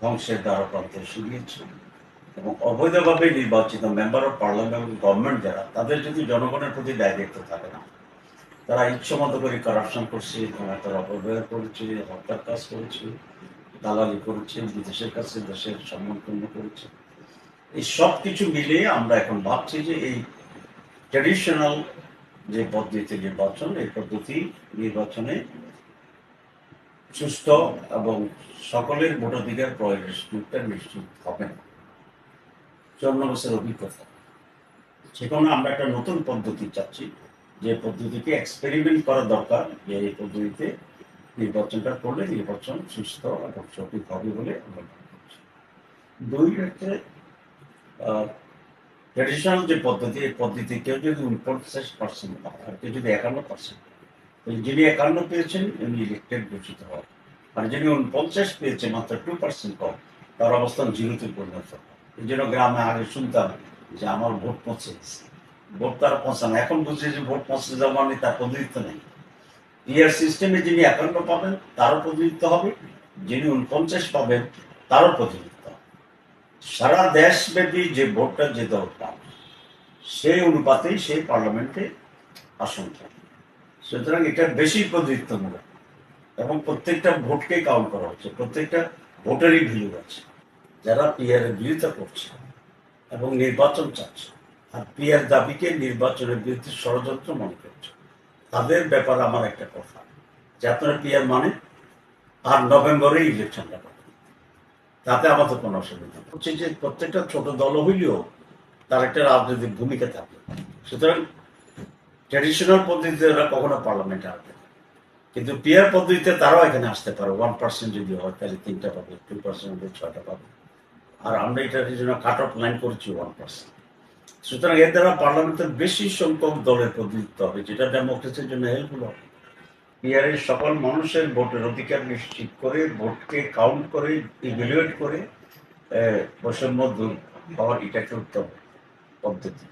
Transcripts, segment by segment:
ধ্বংসের দ্বারা প্রান্তে শুনিয়েছে এবং অবৈধভাবে নির্বাচিত মেম্বার অফ পার্লামেন্ট গভর্নমেন্ট যারা, তাদের যদি জনগণের প্রতি দায়িত্ব থাকে না, তারা ইচ্ছামতো করে কারাপশন করছে ক্ষমতার অপব্যয় করেছে, হত্যার কাজ করেছে, দালালি করেছে, বিদেশের কাছে দেশের সম্মান পূর্ণ করেছে। এই সব কিছু মিলিয়ে আমরা এখন ভাবছি যে এই ট্র্যাডিশনাল যে পদ্ধতি নির্বাচন, এই পদ্ধতি নির্বাচনে সুস্থ এবং সকলের ভোটাধিকার প্রয়োগের সুযোগটা নিশ্চিত হবে। চন্ন বছর অভিজ্ঞতা। সেখানে আমরা একটা নতুন পদ্ধতি চাচ্ছি। যে পদ্ধতিকে এক্সপেরিমেন্ট করা দরকার যে এই পদ্ধতিতে নির্বাচনটা করলে নির্বাচন সুস্থ এবং সঠিক হবে বলে আমরা মনে করছি। দুই হচ্ছে ট্রেডিশনাল যে পদ্ধতি, এই পদ্ধতি কেউ যদি উনপঞ্চাশ পার্সেন্ট আর কেউ যদি একান্ন পার্সেন্ট যিনি একান্ন পেয়েছেন, উনি ইলেকটেড ঘোষিত হয় আর যিনি উনপঞ্চাশ পেয়েছে মাত্র টু পার্সেন্ট কম, তার অবস্থান জিরোতে পরিণত। এই জন্য গ্রামে আগে শুনতাম যে আমার ভোট পৌঁছে ভোট তারা পৌঁছানো এখন বুঝছে যে ভোট পৌঁছে যাওয়া মানে তার প্রতিনিধিত্ব নেই। ইয়ার সিস্টেমে যিনি একান্ন পাবেন, তারও প্রতিনিধিত্ব হবে। যিনি উনপঞ্চাশ পাবেন, তারও প্রতিনিধিত্ব সারা দেশব্যাপী যে ভোটটা যে পাবে, সেই অনুপাতেই সেই পার্লামেন্টে আসন থাকে সুতরাং এটা বেশি প্রতিনিধিত্বমূলক। এবং প্রত্যেকটা ভোটকে কাউন্ট করা হচ্ছে। প্রত্যেকটা ভোটেরই ভ্যালু আছে। যারা পিয়ারের বিরোধিতা করছে এবং নির্বাচন চাচ্ছে, আর পিয়ার দাবিকে নির্বাচনের বিরুদ্ধে ষড়যন্ত্র মনে করছে। তাদের ব্যাপারে আমার একটা কথা, যে আপনারা পিয়ার মানে আর নভেম্বরে ইলেকশনটা করবেন। তাতে আমাদের কোনো অসুবিধা। হচ্ছে যে প্রত্যেকটা ছোট দল হইলেও তার একটা রাজনৈতিক ভূমিকা থাকে। সুতরাং ট্র্যাডিশনাল পদ্ধতিতে ওরা কখনো পার্লামেন্টে আসবে। কিন্তু পিয়ার পদ্ধতিতে তারাও এখানে আসতে পারে। ওয়ান পার্সেন্ট যদি হয়, তাহলে তিনটা পাবে টু পার্সেন্ট হলে ছয়টা পাবে। আর আমরা এটার জন্য কাট অফ লাইন করছি ওয়ান পার্সেন্ট সুতরাং এর দ্বারা পার্লামেন্টের বেশি সংখ্যক দলের প্রতিনিধিত্ব হবে, যেটা ডেমোক্রেসির জন্য হেল্পফুল হবে। পিয়ারের সকল মানুষের ভোটের অধিকার নিশ্চিত করে, ভোটকে কাউন্ট করে ইভ্যালুয়েট করে বৈষম্য দূর হওয়ার এটা একটা উত্তম পদ্ধতি।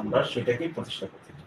আমরা সেটাকেই প্রতিষ্ঠা করতে চাই।